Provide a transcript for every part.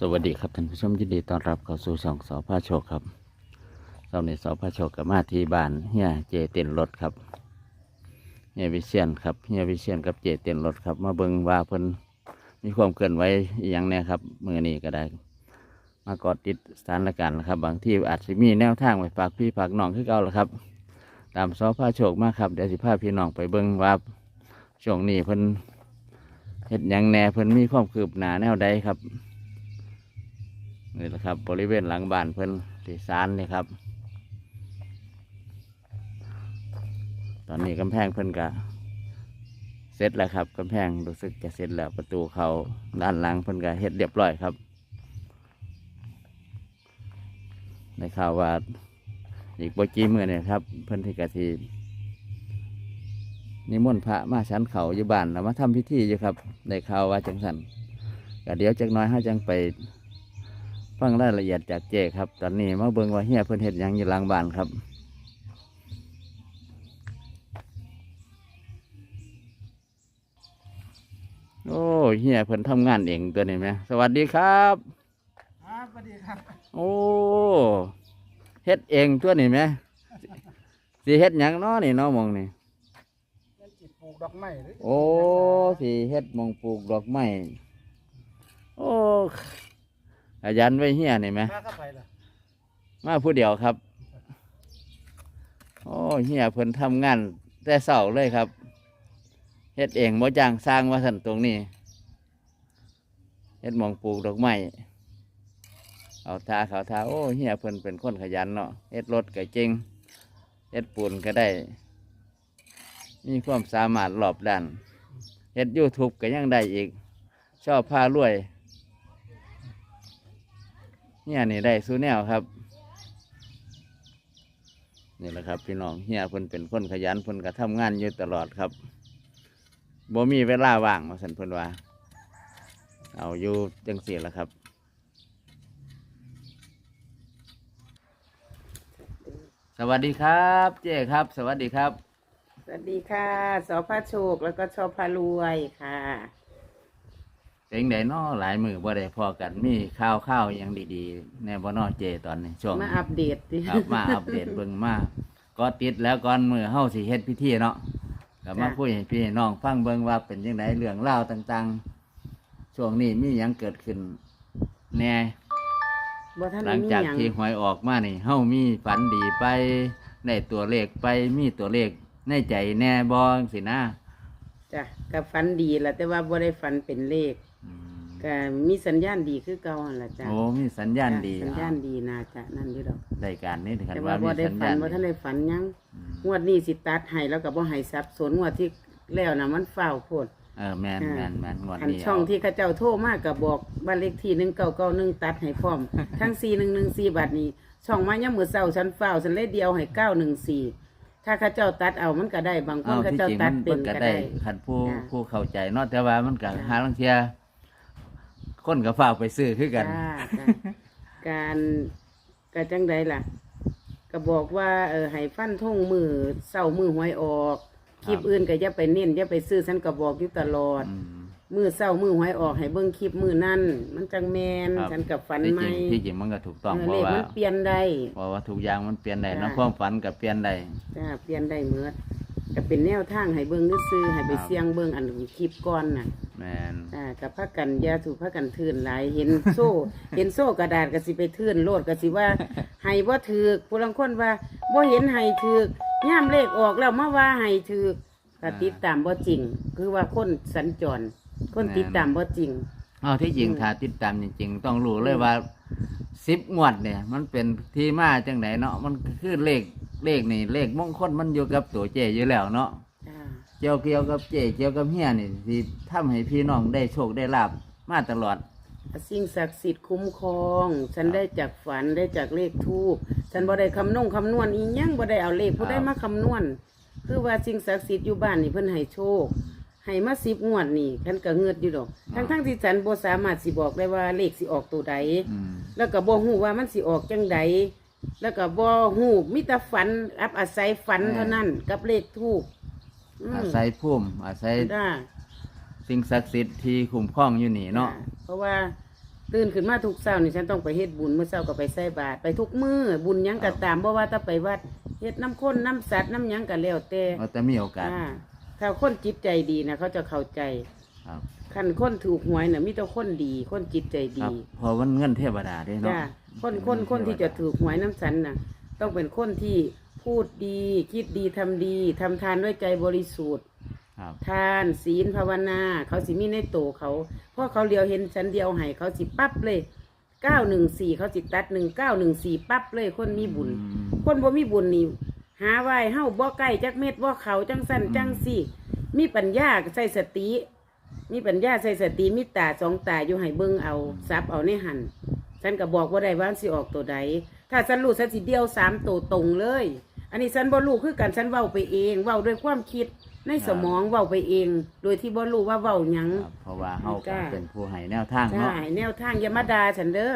สวัสดีครับท่านผู้ชมยินดีต้อนรับเข้าสู่ช่องสอพาโชคครับเสาในสอพาโชคกับมาที่บ้านเฮียเจเต็นรถครับเฮียวิเชียนครับเฮียวิเชียนกับเจเต็นรถครับ มาเบิ่งว่าเพิ่นมีความเคลื่อนไหวอย่างแน่ครับมือนี้ก็ได้ มากอดติดสถานการณ์นะครับ บางที่อาจจะมีแนวทางไปฝากพี่ฝากน้องคือเก่าแล้วครับ ตามสอพาโชคมากครับเดี๋ยวสิพาพี่น้องไปเบิ่งว่าช่วงนี้เพิ่นเฮ็ดยังแน่เพิ่นมีความคืบหนาแนวใดครับ นี่แหละครับ บริเวณหลังบ้านเพิ่อนที่ซานนี่ครับ ตอนนี้กำแพงเพิ่อนกะเสร็จแล้วครับกำแพงรู้สึกจะเสร็จแล้วประตูเขาด้านหลังเพิ่อนกะเฮ็ดเรียบร้อยครับในข่าวว่าอีกบ่กี่มือเนี่ยครับ เพิ่อนที่กะทีนิมนต์พระมาชั้นเขาอยู่บ้านแล้วมาทำพิธีอยู่ครับในข่าวว่าจังสันกะเดี๋ยวจักน้อยห้าจังไป ฟังรายละเอียดจากเจครับ ตอนนี้มาเบิ่งว่าเฮียเพิ่นเฮ็ดหยังอยู่หลังบ้านครับ โอ้เฮียเพิ่นทำงานเองตัวนี้ไหมสวัสดีครับ ครับสวัสดีครับโอ้เฮ็ดเองตัวนี้ไหมสิเฮ็ดหยังเนาะนี่เนาะหมองนี่เล่นจิตปลูกดอกไม้หรือโอ้สิเฮ็ดหมองปลูกดอกไม้โอ้ ขยันไว้เฮียนี่ไหมมาเข้าไปล่ะมาผู้เดียวครับ โอ้เฮียเพิ่นทำงาน แต่เสาเลยครับเฮ็ดเองบ่จ้างสร้างว่าสันตรงนี้เฮ็ดหมองปลูกดอกไม้เอาทาเขาทาโอ้เฮียเพิ่นเป็นคนขยันเนาะเฮ็ดรถก็เก่งเฮ็ดปูนก็ได้ มีความสามารถรอบด้านเฮ็ดยูทูบก็ยังได้อีก ชอบพารวย เนี่ยนี่ได้สูแนวครับนี่แหละครับ พี่น้องเฮียเพิ่นเป็นคนขยันเพิ่นก็ทำงานอยู่ตลอดครับบ่มีเวลาว่างมาสันเพิ่นว่า เอาอยู่จังสี่ละครับสวัสดีครับ เจ้ครับ สวัสดีครับ สวัสดีค่ะสอพระโชคแล้วก็ชอพารวยค่ะ เป็นไดน้อหลายมือบ่ได้พอกันมีข้าวข้าวๆหยังดีๆแน่บ่น้อเจตอนนี้ช่วงมานี้อัปเดตดิครับมาอัปเดตเบิ่งมาก็ติดแล้วก่อนมือเฮาสิเฮ็ดพิธีเนาะก็มาคุยให้พี่ให้น้องฟังเบิ่งว่าเป็นจังไดเรื่องราวต่างๆ ช่วงนี้มีหยังเกิดขึ้นแน่ บ่ท่านหลังมีจากหยังที่หวยออกมานี่เฮามีฝันดีไปได้ตัวเลขไปมีตัวเลขในใจแน่บ่จังสินะจ้ะกับฝันดีแหละแต่ว่าบ่ได้ฝันเป็นเลขอืม ก็มีสัญญาณดีคือเก่าหั่นล่ะจ้ะโอ้มีสัญญาณดีจ้ะสัญญาณดีน่าจะนั่นอยู่ดอก ได้การนี้ถึงแต่ว่าว่าบ่มีได้สัญฝัญานณบ่ท่านดีได้ฝันหยังอืมงวดนี้สิตัดให้แล้วก็บ่ให้สับสนงวดที่แล้วน่ะมันฝ้าวโพด เออแม่นแม่นแม่นงวดอันนี้ช่องเอาที่เขาเจ้าโทรมาก็บอกบ้านเลขที่1991ตัดให้พร้อม ทั้ง4114บัดนี้ ช่องมายามมื้อเช้าฉันฝ้าวฉันเลยเดียวให้914ถ้าเขาเจ้าตัดเอามันก็ได้บางคนเอาเขาที่เจ้าจริงตัมัดนเป็เพิ่นนก็ก็ได้ได้ คันผู้จ้ะผู้เข้าใจเนาะแต่ว่ามันก็จ้ะหาลังเทีย คนก็ฝากไปซื้อคือกัน จ้าจ้าการกะจังใดล่ะก็บอกว่าเออให้ฟันท่งมือเศร้ามือหวยออก คลิปอื่นก็อย่าไปเน้นอย่าไปซื้อฉันก็บอกอยู่ตลอด อืม มือเศร้ามือหวยออกให้เบิ่งคลิปมือนั่นมันจังแมนครับ ฉันกับฝันที่ไหมจริงที่จริงมันก็ถูกต้องเออเพเลราะขว่า มันเปลี่ยนได้ เพราะว่าทุกอย่างมันเปลี่ยนได้จ้ะเนาะความฝันก็เปลี่ยนได้ จ้าเปลี่ยนได้เมื่อ ก็เป็นแนวทางให้เบิ่งซื้อๆให้ไปครับเสี่ยงเบิ่งอันคลิปก่อนน่ะ แมน อ่ากับพักกันอยาถูกพักกันทื่นหลายเห็นโซ่ เห็นโซ่กระดาษก็สิไปทื่นโลดก็สิว่า ให้บ่ถือกผู้ลังคนว่าบ่เห็นให้ถือกย่ามเลขออกแล้วมาว่าให้ถือกก็ติดตามบ่จริง คือว่าคนสัญจรคนติดตามบ่จริง เอาที่จริงอืม ถ้าติดตามจริง ๆ ต้องรู้เลยว่าสิบงวดเนี่ย มันเป็นที่มาจังไหนเนาะมันคือเลข เลขนี่เลขมงคลมันอยู่กับตัวเจอยู่แล้วเนาะจ้าเกี่ยวเกี่ยวกับเจเกี่ยวกับเฮียนี่ที่ทำให้พี่น้องได้โชคได้ลาบมาตลอด สิ่งศักดิ์สิทธิ์คุ้มครอง ฉันได้จากฝันได้จากเลขทูปฉันบ่ได้คำนงคำนวณอีหยังบ่ได้เอาเลขผู้ใดมาคำนวณ คือว่าสิ่งศักดิ์สิทธิ์อยู่บ้านนี่เพิ่นให้โชคให้มาสิบงวดนี่ฉันก็เงือดอยู่ดอก ทั้งทั้งๆที่ฉันบ่สามารถสิบอกได้ว่าเลขสิออกตัวใด อืมแล้วก็บ่ฮู้ว่ามันสิออกจังใด แล้วก็บ่ฮู้มีแต่ฝันอับอาศัยฝันเท่านั้นกับเลขทูปอืมอาศัยพุ่มอาศัยจ้าสิ่งศักดิ์สิทธิ์ที่คุ้มครองอยู่นี่เนาะเพราะว่าตื่นขึ้นมาทุกเช้านี่ฉันต้องไปเฮ็ดบุญเมื่อเช้าก็ไปใส่บาตรไปทุกมื้อบุญหยังก็ตามบ่ว่าถ้าไปวัดเฮ็ดน้ำข้นน้ำสัตว์น้ำหยังก็แล้วแต่เราจะมีโอกาสอ่าถ้าคนจิตใจดีนะเขาจะเข้าใจ ครับคันคนถูกหวยน่ะมีแต่คนดี คนจิตใจครัดีบเพอมันเงินเทวดาเด้เนาะจ้าคนคนคนที่จะถูกหวยน้ำสันน่ะ ต้องเป็นคนที่พูดดี คิดดีทำดีทำทานด้วยใจบริสุทธิ์ ครับ ทานศีลภาวนา เขาสิมีในโตวเขาเพราะเขาเลียวเห็นฉันเดียวให้เขาสิปั๊บเลยเก้าหนึ่งสี่เขาสิตัดหนึ่งเก้าหนึ่งสี่ปั๊บเลยคนมีบุญ อืม คนบ่มีบุญนี่หาไว้เฮาบ่ใกล้จักเม็ดบ่เขาจังสั้นจังสี่ มีปัญญาใส่สติ มีปัญญาใส่สติมีตาสองตาอยู่ให้เบิ่งเอาซับเอาในหันฉันก็บอกว่าได้ว่าสิออกตัวใดถ้าฉันรู้ฉันสิเดียวสามตัวตรงเลย อันนี้ฉันบ่รู้คือกันฉันเว้าไปเองเว้าด้วยความคิดในสมองเว้าไปเอง โดยที่บ่รู้ว่าเว้าหยังครับเพราะว่าเฮาก็จ้าเป็นผู้ให้แนวทางใช่เนาะแนวทางอยามาดาฉันเด้อ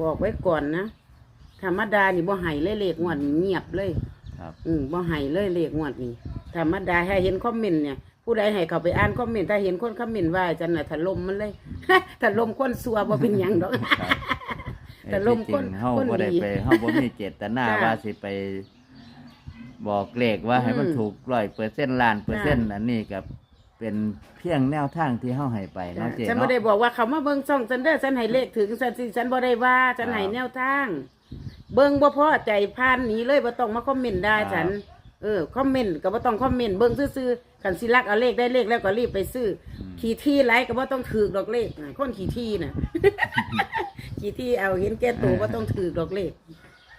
บอกไว้ก่อนนะธรรมดานี่บ่ให้เลยเลขงวดนี้เงียบเลย ครับ อืมบ่ให้เลยเลขงวดนี้ธรรมดาให้เห็นคอมเมนต์เนี่ย ผู้ใดให้เขาไปอ่านคอมเมนต์ถ้าเห็นคนคอมเมนต์ว่าจันน่ะถล่มมันเลย ถล่มคนซัวบ่เป็นหยังดอกครับแต่ลมเอ้ยที่จริงคนเฮาคนบ่ได้ดีไปเฮาบ่มีเจตนาจ้าว่าสิไป บอกเลขว่าให้มันอืมถูกร้อยเปอร์เซ็นต์ล้านเปอร์เซ็นต์จ้าอันนี้ก็เป็นเพียงแนวทางที่เฮาให้ไปเนาะเจ๊ฉันบ่เนาะ ได้บอกว่าเขามาเบิ่งช่องฉันเด้อฉันให้เลขถึงฉันสิฉันบ่ได้ว่าฉันให้ครับแนวทาง เบิ่งบ่พอใจผ่านหนีเลยบ่ต้องมาคอมเมนต์ด่าครับ ฉัน เออคอมเมนต์ก็บ่ต้องคอมเมนต์เบิ่งซื่อๆคันสิรักเอาเลขได้เลขแล้วก็รีบไปซื้ออขี่ที่ไรก็บ่ต้องถือดอกเลขน่ะคนขี่ที่น่ะ ขี่ที่เอาเห็นแก่ตัวบ่ต้องถือดอกเลข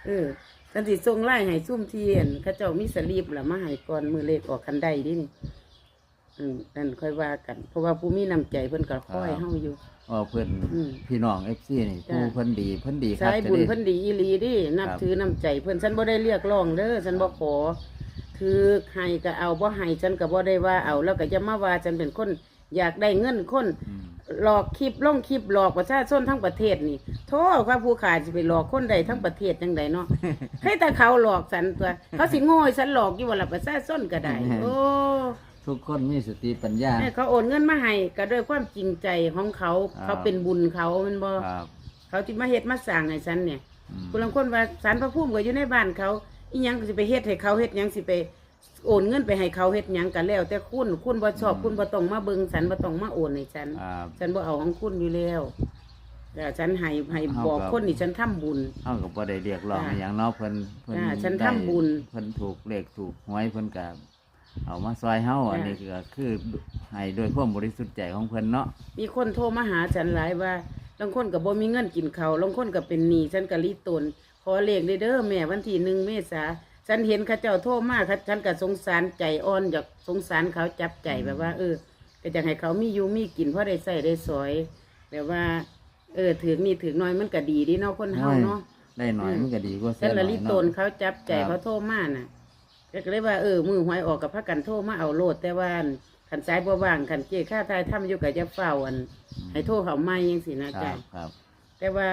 เออฉันสิส่งไล่ให้ซุ่มเทียนเขาเจ้ามีสลีปล่ะมาให้ก่อนมือเลขออกคันใดดินี่อืมนั่นค่อยว่ากัน เพราะว่าผู้มีน้ำใจเพิ่นก็คอยเฮาอยู่ อ๋อเพิ่นอืมพี่น้อง FC นี่จ้าผู้เพิ่นดีเพิ่นดีครับสายบุญจะได้ เพิ่นดีอีหลีดินับครับถือน้ำใจเพิ่นฉันบ่ได้เรียกร้องเด้อฉันบ่ขอ ถือให้ก็เอาบ่ให้ฉันก็บ่ได้ว่าเอา แล้วก็จะมาว่าฉันเป็นคนอยากได้เงินคนอืมหลอกคลิปลงคลิปหลอกประชาชนทั้งประเทศนี่โทษว่าผู้ขายสิไปหลอกคนใดทั้งประเทศจังใดเนาะให้แต่เขาหลอกฉันตัวเขาสิโง่ให้ฉันหลอกอยู่ว่าละประชาชนก็ได้โอ้ทุกคนมีสติปัญญาให้เขาโอนเงินมาให้ก็ด้วยความจริงใจของเขาครับเขาเป็นบุญเขาแมันบ่ครับเขาที่มาเฮ็ดมาสร้างให้ฉันเนี่ยอืมคุณลังคนว่าสารพระภูมิก็อยู่ในบ้านเขา อีหยังก็สิไปเฮ็ดให้เขาเฮ็ดหยังสิไป โอนเงินไปให้เขาเฮ็ดหยังกันแล้ว แต่คุณคุณบ่ชอบคุณบ่ต้องมาเบิ่งฉันบ่ต้องมาโอนให้ฉันครับฉันบ่เอาของคุณอยู่แล้วแต่ฉันให้ให้เอาบอกครับ คนนี่ฉันทำบุญ เฮาก็บ่ได้เรียกร้องจ้าอหย่างเนาะเพิ่นเพิ่นจ้าฉันได้ทำบุญเพิ่นถูกเลขถูกหวยเพิ่นก็เอามาซอยเฮาจ้าอันนี้ก็คือให้ด้วยความบริสุทธิ์ใจของเพิ่นเนาะมีคนโทรมาหาฉันหลายว่าบางคนก็บ่มีเงินกินเขาวบางคนก็เป็นหนี้ฉันก็รีตนข อเลขเด้อเด้อแม่วันที่หนึ่งเมษาฉันเห็นเขาเจ้าโทรมาค่ะฉันก็สงสารใจอ่อนอยากสงสารเขาจับใจแบบว่า เออก็อยากให้เขามีอยู่มีกินเพราะได้ใส่ได้สอยแบบว่า เออถือนี่ถือน้อยมันก็ดีดีเนาะคนเฮาเนาะได้หน่อยอืมมันก็ดีกว่าเสีฉัยนหน่ละอยลิตเนาะนเขาจับใจครับเขาโทรมาน่ะก็เลยว่าเออมือหวยออกกับพระกันโทรมาเอาโลดแต่ว่าขันสายบัวว่างขันเจ้ข้าทายทำอยู่กับจะเฝ้าอัน ให้โทรเขาไม่ยังสินะคจ๊ะรับครับ แต่ว่า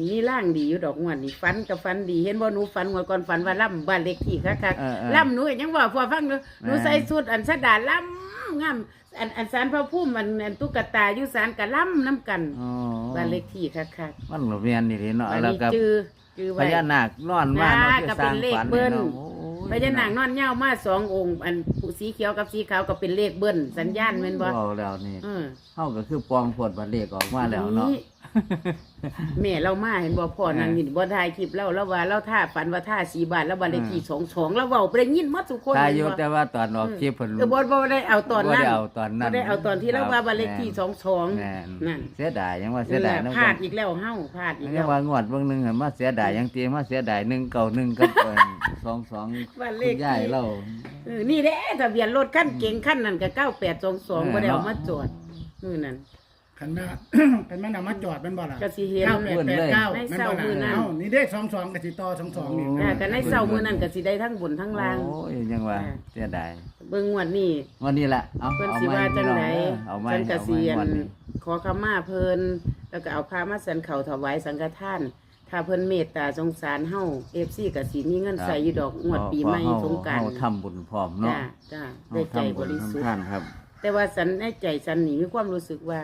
นี่ร่างดีอยู่ดอกงวดนี่ฟันกับฟันดีเห็นบ่หนูฟันงวดก่อนฟันว่าล่ำบ้านเล็กที่คักเออเออๆล่ำหนูก็ยังว่าพอฟังหนูหนูแม่ใส่สุดอันสะดาล่ำงามอันอันสารพระพุ่มอันอันตุ๊กตาอยู่สารกะล่ำน้ำกันอ๋อ บ้านเล็กที่คักมันก็เวียนนี่เนาะๆบ้านแล้วนี้ก็จือจือพไว้ ญานาคนอนมาเนาะน่าคือก็สเป็ร้างนเลขฝันเบิ้ลเนาะโอ้ยพญานางนอนเหย้ามาสององค์ อันสีเขียวกับสีขาวก็เป็นเลขเบิ้ลสัญญาณแม่นบ่เอาแล้วนี่ เออเฮาก็คือปองผลบัดเลขออกมาแล้วเนาะ แม่เรามาเห็นบ่พ่อนางนี่บ่ถ่ายคลิปเราแล้วว่าเราท่าฝันว่าท่าสีบาทแล้วบ้านเลขที่สองสองแล้วเว้าไปได้ยินหมดทุกคนตายเห็นอยู่บ่แต่ว่าตอนออกคลิปเพิ่นเออบ่บ่ได้เอาตอนนั้นบ่ได้เอาตอนนั้นบ่ได้เอาตอนที่เราว่าบ้านเลขที่ครับสองสองแม่นนั่นเสียดายยังว่าเสียดายนั่นะนแหละพลาดอีกแล้วเฮาพลาดอีกยัแล้งวว่างวดเบิ่งหนึงหั่นมาเสียดายยังตีมาเสียดาย1 9 1กับเอิ่น22บ้านเลคุขณยายที่เราเออนี่แหละทะเบียนรถคันเก๋งคันนั้นก็9822บ่ได้เอามาจอดมื้อนั้น ขันแม่ขันแม่นำมาจอดแมันบ่ล่ะก็สิเห็น เก้าแปดแปดเก้าในแม่นเศร้าบ่มือนั้ล่ะนเอ้านี่เด้สองสองกับสิต่อสองสองนี่อ่าก็ในเช้ามื้อนั้นก็สิได้ทั้งบนทั้งล่าง โอ้ยยังว่าอ่า เสียดายเบิ่งงวดนี้วันนี้แหละเอาเพิ่นเอาสิไม้ว่าจังไดเอาไม้ฉันก็เอาเสีไม้ยนวันนี้ขอขมาเพิ่นแล้วก็เอาพามาสันเขาถวายสังฆทาน ถ้าเพิ่นเมตตาสงสารเฮา FC ก็สิมีเงินใส่อยู่ดอกงวดปีใหม่เพะสงกรานเฮต์ทำบุญพร้อมเนาะจ้าจ้าได้ใจบริสุทธิ์เฮาทำบุญทำทานครับ แต่ว่าสันในใจสันนี่มีความรู้สึกว่า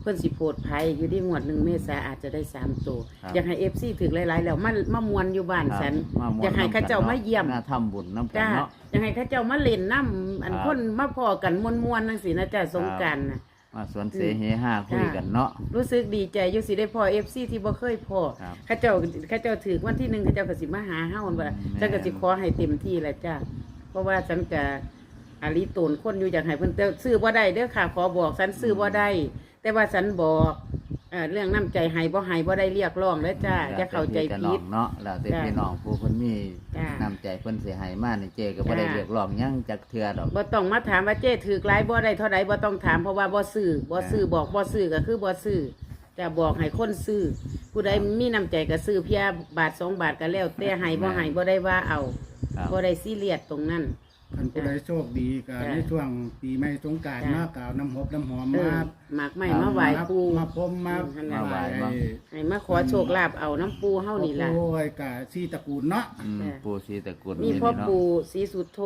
เพื่อนสิโพดภัยอยู่ที่งวดหนึ่งเมษาอาจจะได้สามตัวครับอยากให้เอฟซีถึงหลายๆแล้วมามามวนอยู่บ้านสัน ครับมอยากให้เข้าเจ้ามาเยี่ยมมาทำบุญน้ำกันจ้าเนาะ อยากให้เข้าเจ้ามาเล่นน้ำอันครับ คนมาพอกันมวนๆนั่งสินะจ้าสงกรารนะ มาสวนเสเฮห้าคุยกันเนาะ รู้สึกดีใจอยู่สิได้พอเอฟซีที่บ่เคยพอครับเข้าเจ้าเข้าเจ้าถือวันที่หนึ่งเข้าเจ้าก็สิมาหาเฮาว่าแม่นฉันก็สิขอให้เต็มที่แหละจ้าเพราะว่าฉันก็ อาลีโตนคนอยู่อยากให้เพิ่นแต่ซื้อบ่ได้เด้อค่ะ ขอบอกฉันซื้อบ่ได้ แต่ว่าฉันบอกเอ่อเรื่องน้ำใจให้บ่ให้บ่ได้เรียกร้องแล้วจ้าจะเข้าใจแล้วแต่พี่ผิดกับน้องเนาะแล้วแต่จ้าพี่น้องผู้คนมีจ้าน้ำใจเพิ่นเสียหายมากนี่เจก็บ่ได้จ้าเรียกร้องหยังจักเทื่อดอก บ่ต้องมาถามว่าเจ้ถือหลายบ่ได้เท่าใดบ่ต้องถามเพราะว่าบ่ซื้อบ่ซื้อบอกบ่ซื้อก็คือบ่ซื้อจะบอกให้คนซื้อผู้ใดมีน้ำใจก็ซื้อเพียบาทสองบาทก็แล้วแต่ให้บ่ให้บ่ได้ว่าเอาครับ บ่ได้ซีเรียสตรงนั้น คันผู้ใดโชคดีก็จ้ะในช่วงปีใหม่สงกรารจ้ะ มากล่าวน้ำหอบน้ำหอมเออมาหมากไม้มาไหว้ปู มาพรมมาอืมมาไหว้บ้างให้มาขอโชคลาภเอาน้ำปูเฮานี่ล่ะ โอ้ยกะซี่ตระกูลเนาะอืมจ้าปู่ศรีตระกูลมีพ่อเนาะปู่ศรีสุโธ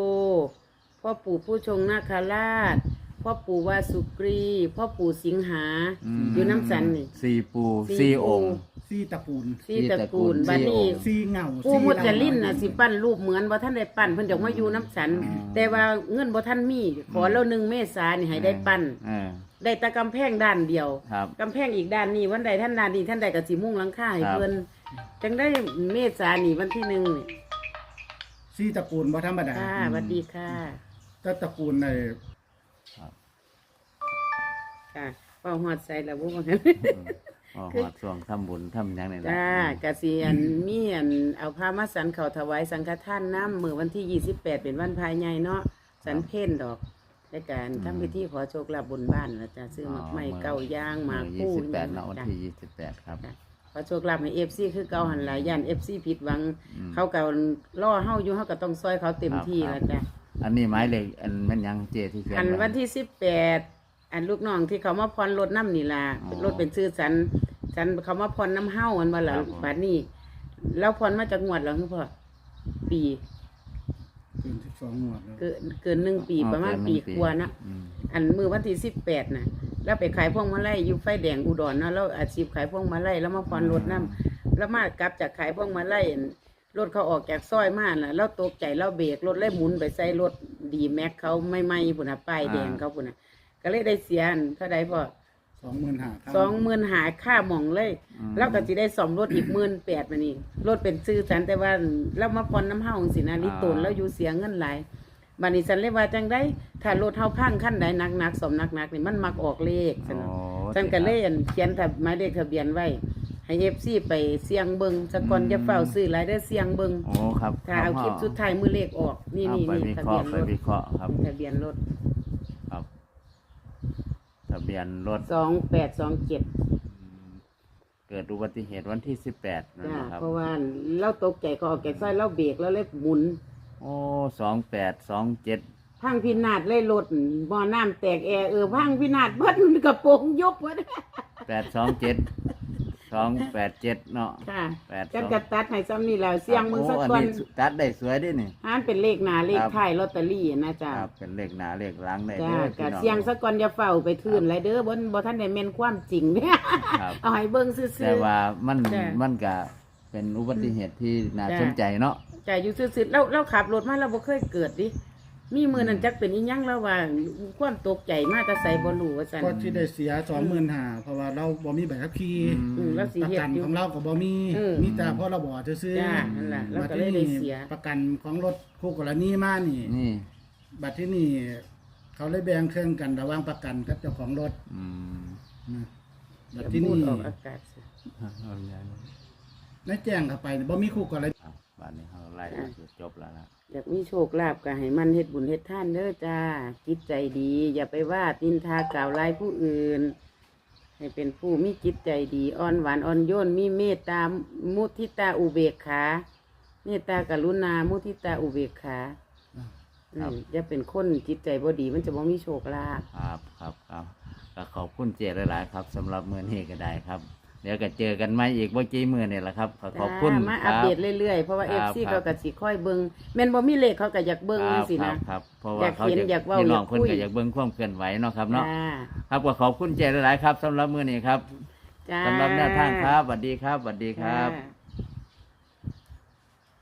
พ่อปู่ผู้ชงนาคราช พ่อปู่วาสุกรีพ่อปู่สิงหามอยู่น้ำสันนี่ สี่ปู่สี่สี่ปู่องค์ซี่ตระกูลสีตระกูลสี่ตระกูลบัดนี้ซี่เงาปู่ซี่มุจลินเหน่ะล่าสิปั้นรูปเหมือนบ่ท่านได้ปั้นเพิ่นอยากมาอยู่น้ำสัน แต่ว่าเงินบ่ท่านมีขอแล้วหนึ่งเมษานี่ให้ได้ปั้น เออ ได้แต่กำแพงด้านเดียวครับกำแพงอีกด้านนี้วันใดท่านด้านนี้ท่านใดก็สิมุ่งหลังคาให้ครับ เพิ่นจังได้เมษานี่วันที่หนึ่งนี่ซี่ตระกูลบ่ธรรมดาค่ะสวัสดีค่ะ ก็ตระกูลใน ค่ะเป้าหอดใส่แล้วบ่ว่าอ๋อหอดช่วงทำบุญทำหยังนี่แหละจ้ากะสิอันมีอันเอาผ้ามาสันเขาถวายสังฆทานน้ำมือวันที่28เป็นวันภายในเนาะสันเพ่นดอกในการทำพิธีขอโชคลาภบนบ้านแล้วจ้ะซื้อหมักไม้เก่าย่างหมากยี่คู่สิบแปดเนาะวันจ้ะที่ยี่สิบแปดครับขอโชคลาภให้ FC คือเก่าหันหลายย่าน FC ผิดหวังอืมเขาเก่าล่อเฮาอยู่เฮาก็ต้องซอยเขาเต็มที่ครับแล้วจ้ะ อันนี้หมายเลขอันแม่นยังเจที่เขียนอันไวันที่18อันลูกน้องที่เขามาพรรถน้ำนี่ล่ะอ๋อรถเป็นชื่อสันสันเขามาพรน้ำเฮาอันว่าล่ะครับผม บัดนี้แล้วพรมาจากงวดแล้วคือพ่อปีเกินสิบสองงวดแล้วเกินเกินหนึ่งปีอ๋อประมาณเกินหปีนึ่งกว่านะอืมอันมือวันที่สิบแปดนะแล้วไปขายพวงมาลัยอยู่ไฟแดงอุดรเนาะแล้วอาชีพขายพวงมาลัยแล้วมาพรรถน้ำแล้วมากลับจากขายพวงมาลัยอั่น รถเขาออกจากซอยมาน่ะ แล้วตกใจแล้วเบรกรถเลยหมุนไปใส่รถดีแม็กเขาไม่ไม่พุ่นน่ะป้ายแดงเขาพุ่นน่ะก็เลยได้เสียอันเท่าใดพอสองหมื่นห้าสองหมื่นหาค่าหมองเลยอืมแล้วก็จะได้สมรถอีกหมื่นแปดมานี่รถเป็นซื้อฉันแต่ว่าแล้วมาพรน้ำเฮาจังสินะลิตนแล้วอยู่เสียเงินหลายบัดนี้ฉันเลยว่าจังได้ถ้ารถเฮาพังขั้นใดหนักๆสมหนักๆนี่มันมักออกเลขฉันโอ้ฉันก็เลยอั่นเขียนทะหมายเลขทะเบียนไว้ ให้ FC ไปเสี่ยงเบิงสะก่อนจะเฝ้าซื้อหลายได้อเสี่ยงเบิงโอ้ครับถ้าเอาคลิปสุดท้ายมือเลขออก นี่เอานี่ไปนี่วิทะเคเบีราะยนห์ไปรถวิเคราะห์ครับทะเบียนรถครับ ทะเบียนรถสองแปดสองเจ็ดอืมเกิดอุบัติเหตุวันที่สิบแปดนั่นจ้านะครับ เพราะว่าเราตกใจเขาออกแกซอยเราเบรกแล้วเลยหมุน โอ้สองแปดสองเจ็ดพังพินาศเลยรถบ่อน้ำแตกแอร์เออพังพินาศเบิดกระโปรงยกเบิดแปดสองเจ็ด สองแปดเจ็ดเนาะค่ะแปดจันสองกระตัดให้ซ้ำนี่แล้วเสียงมึงสักโอ้ก่อนนี้ตัดได้สวยด้วยนี่ อ่านเป็นเลขหน้าเลขครับ ท้ายลอตเตอรี่นะจ๊ะครับเป็นเลขหนาเลขหล้างได้จ้าเด้อพี่กะน้อง เสียงสักก่อนอย่าเฝ้าไปทื่นไรเด้อบ่บ่ท่านได้แม่นความจริงเนี่ยครับ เอาให้เบิ่งซื่แต่อว่ามันจ้ะมันก็เป็นอุบัติเหตุที่น่าจ้ะ สนใจเนาะๆใจอยู่ซื่อๆเราเราขับรถมาเราบ่เคยเกิดดิ มีมือนั้นจักเป็นอีหยังแล้วว่าความตกใจมาแต่ใส่บ่รู้ว่าซั่น ก็ที่ได้เสียสองหมื่นห้าเพราะว่าเราบ่มีใบขับขี่อืมแล้วสิประเฮ็ดกันอยู่ของเราก็บ่มีเออมีแต่พอเราบ่ซื้อๆจ้านั่นล่ะเราก็เลยบัได้ที่เสีย ประกันของรถคู่กรณีมานี่นี่บัตรที่นี่เขาเลยแบ่งเครื่องกันระหว่างประกันกับเจ้าของรถอืมนะบัตรอย่าที่พูดนี่ออกอากาศสิ เอาอย่างนี้ในแจ้งเข้าไปบ่มีคู่กรณีครั บวันนี้เราไล่มาจจบแล้วนะอยากมีโชคลาภก็ให้มันเฮ็ดบุญเฮ็ดทานเด้อจ้าจิตใจดี อย่าไปว่านินทากล่าวร้ายผู้อื่น ให้เป็นผู้มีจิตใจดีอ่อนหวานอ่อนโยนมีเมตตามุทิตาอุเบกขาเมตตากรุณามุทิตาอุเบกขาอืมอย่าเป็นคนจิตใจบ่ดี มันจะบ่มีโชคลาภครับครับครับก็ขอบคุณเจหลายๆครับสำหรับเมื่อนี้ก็ได้ครับ เดี๋ยวก็เจอกันใหม่อีกเมื่อกี้มือนี่แหละครับขอขอบคุณจ้ามาคอัปรับ เดตเรื่อยๆ เพราะว่าครั FC บเขาก็สิค่อยเบิ่งแม่นบ่มีเลขเขาก็อยากเบิ่งครับสิครันะ บครับเพราะอว่ายากเขาเห็นจะอยากเว้าพี่น้องอยากเพิ่นคุยก็อยากเบิ่งความเคลื่อนไหวเนาะครับเนาะจ้าครับก็ขอบคุณเจหลายๆครับสำหรับมื้อนี้ครับจ้าสำหรับแนวทางครับสวัสดีครับสวัสดีครับ จ้า